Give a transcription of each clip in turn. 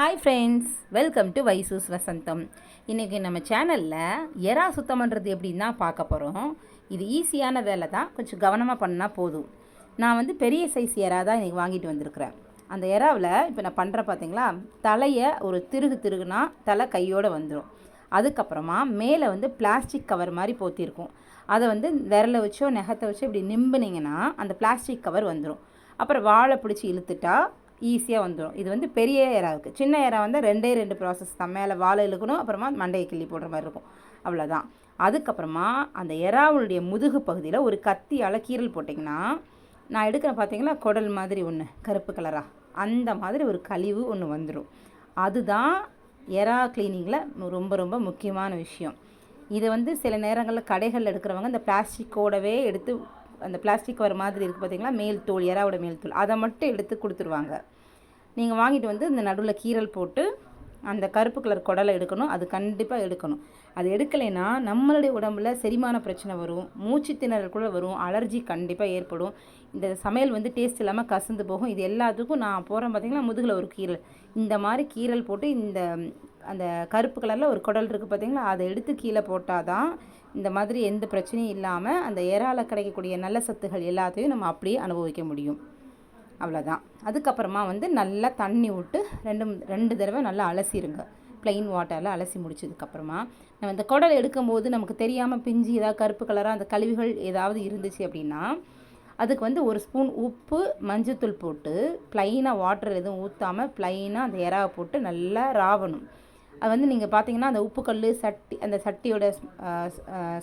Hi friends welcome to Vaishu's Vasantham இன்றைக்கி நம்ம சேனலில் எறா சுத்தம் பண்ணுறது எப்படின்னு தான் பார்க்க போகிறோம் இது ஈஸியான வேலை தான். கொஞ்சம் கவனமாக பண்ணால் போதும். நான் வந்து பெரிய சைஸ் எறா தான் இன்றைக்கி வாங்கிட்டு வந்திருக்கிறேன். அந்த எறாவில் இப்போ நான் பண்ணுற பார்த்தீங்களா தலையை ஒரு திருகு திருகுனா தலை கையோடு வந்துடும் அதுக்கப்புறமா மேலே வந்து பிளாஸ்டிக் கவர் மாதிரி போத்திருக்கும். அதை வந்து விரலை வச்சோ நெகத்தை வச்சோ இப்படி நிம்புனீங்கன்னா அந்த பிளாஸ்டிக் கவர் வந்துடும் அப்புறம் வாழை பிடிச்சி இழுத்துட்டா ஈஸியாக வந்துடும் இது வந்து பெரிய ஏராவுக்கு சின்ன ஏரா வந்து ரெண்டே ரெண்டு ப்ராசஸ் தான். மேலே வாழை இழுக்கணும் அப்புறமா மண்டையை கிள்ளி போடுற மாதிரி இருக்கும். அவ்வளோதான் அதுக்கப்புறமா அந்த எறாவுடைய முதுகு பகுதியில் ஒரு கத்தியால் கீரல் போட்டிங்கன்னா நான் எடுக்கிற பார்த்தீங்களா குடல் மாதிரி ஒன்று கருப்பு கலராக அந்த மாதிரி ஒரு கழிவு ஒன்று வந்துடும் அதுதான் எறா கிளீனிங்கில் ரொம்ப ரொம்ப முக்கியமான விஷயம். இதை வந்து சில நேரங்களில் கடைகளில் எடுக்கிறவங்க இந்த பிளாஸ்டிக்கோடவே எடுத்து அந்த பிளாஸ்டிக் வர மாதிரி இருக்குது பார்த்தீங்களா மேல் தோல் எறாவோட மேல் தோல். அதை மட்டும் எடுத்து கொடுத்துருவாங்க. நீங்கள் வாங்கிட்டு வந்து இந்த நடுவில் கீரல் போட்டு அந்த கருப்பு கலர் குடலை எடுக்கணும். அது கண்டிப்பாக எடுக்கணும். அது எடுக்கலைன்னா நம்மளுடைய உடம்புல செரிமான பிரச்சனை வரும். மூச்சு திணறல் கூட வரும். அலர்ஜி கண்டிப்பாக ஏற்படும். இந்த சமையல் வந்து டேஸ்ட் இல்லாமல் கசந்து போகும். இது எல்லாத்துக்கும் நான் போகிறேன் பார்த்தீங்கன்னா முதுகில் ஒரு கீரல். இந்த மாதிரி கீரல் போட்டு இந்த அந்த கருப்பு கலரில் ஒரு குடல் இருக்குது பார்த்தீங்களா அதை எடுத்து கீழே போட்டால் தான் இந்த மாதிரி எந்த பிரச்சனையும் இல்லாமல் அந்த இறால கிடைக்கக்கூடிய நல்ல சத்துகள் எல்லாத்தையும் நம்ம அப்படியே அனுபவிக்க முடியும். அவ்வளோதான் அதுக்கப்புறமா வந்து நல்லா தண்ணி விட்டு ரெண்டு ரெண்டு தடவை நல்லா அலசிடுங்க ப்ளைன் வாட்டரில் அலசி முடிச்சதுக்கப்புறமா. நம்ம இந்த குடல் எடுக்கும்போது நமக்கு தெரியாமல் பிஞ்சு ஏதாவது கருப்பு கலராக அந்த கழிவுகள் ஏதாவது இருந்துச்சு அப்படின்னா அதுக்கு வந்து ஒரு ஸ்பூன் உப்பு மஞ்சத்தூள் போட்டு ப்ளைனாக வாட்டர் எதுவும் ஊற்றாமல் ப்ளைனாக அந்த இறாவை போட்டு நல்லா ராவணும். அது வந்து நீங்கள் பார்த்தீங்கன்னா அந்த உப்பு சட்டி அந்த சட்டியோட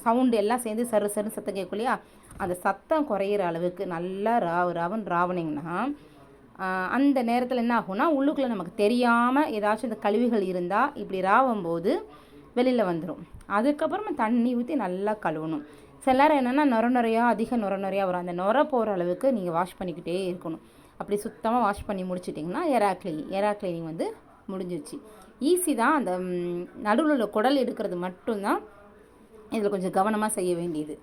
சவுண்டு எல்லாம் சேர்ந்து சரு சரு சத்தம் கேட்கும் இல்லையா? அந்த சத்தம் குறையிற அளவுக்கு நல்லா ராவு ராவன் ராவனிங்கன்னா அந்த நேரத்தில் என்ன ஆகும்னா உள்ளுக்குள்ளே நமக்கு தெரியாமல் ஏதாச்சும் இந்த கழிவுகள் இருந்தால் இப்படி ராவும்போது வெளியில் வந்துடும் அதுக்கப்புறமா தண்ணி ஊற்றி நல்லா கழுவணும். சில நேரம் என்னென்னா நொர நுறையா அதிக நுர நுறையா வரும். அந்த நுர போகிற அளவுக்கு நீங்கள் வாஷ் பண்ணிக்கிட்டே இருக்கணும். அப்படி சுத்தமாக வாஷ் பண்ணி முடிச்சிட்டிங்கன்னா எரா கிளீனிங் எரா கிளீனிங் வந்து முடிஞ்சிருச்சு. ஈஸி தான். அந்த நடுவில் உள்ள குடல் எடுக்கிறது மட்டும்தான் இதில் கொஞ்சம் கவனமாக செய்ய வேண்டியது.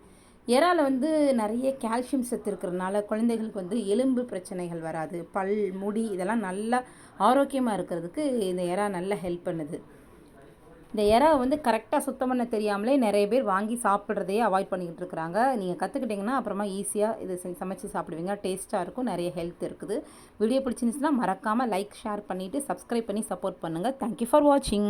இறால வந்து நிறைய கால்சியம் சத்து இருக்கிறதுனால குழந்தைகளுக்கு வந்து எலும்பு பிரச்சனைகள் வராது பல் முடி இதெல்லாம் நல்லா ஆரோக்கியமாக இருக்கிறதுக்கு இந்த இறா நல்லா ஹெல்ப் பண்ணுது. இந்த இறாவை வந்து கரெக்டாக சுத்தம் பண்ண தெரியாமலே நிறைய பேர் வாங்கி சாப்பிட்றதையே அவாய்ட் பண்ணிக்கிட்டு இருக்கிறாங்க. நீங்கள் கற்றுக்கிட்டிங்கன்னா அப்புறமா ஈஸியாக இது சமைச்சு சாப்பிடுவீங்க. டேஸ்ட்டாக இருக்கும் நிறைய ஹெல்த் இருக்குது. வீடியோ பிடிச்சிருந்துச்சுன்னா மறக்காமல் லைக் ஷேர் பண்ணிவிட்டு சப்ஸ்கிரைப் பண்ணி சப்போர்ட் பண்ணுங்கள் தேங்க்யூ ஃபார் வாட்சிங்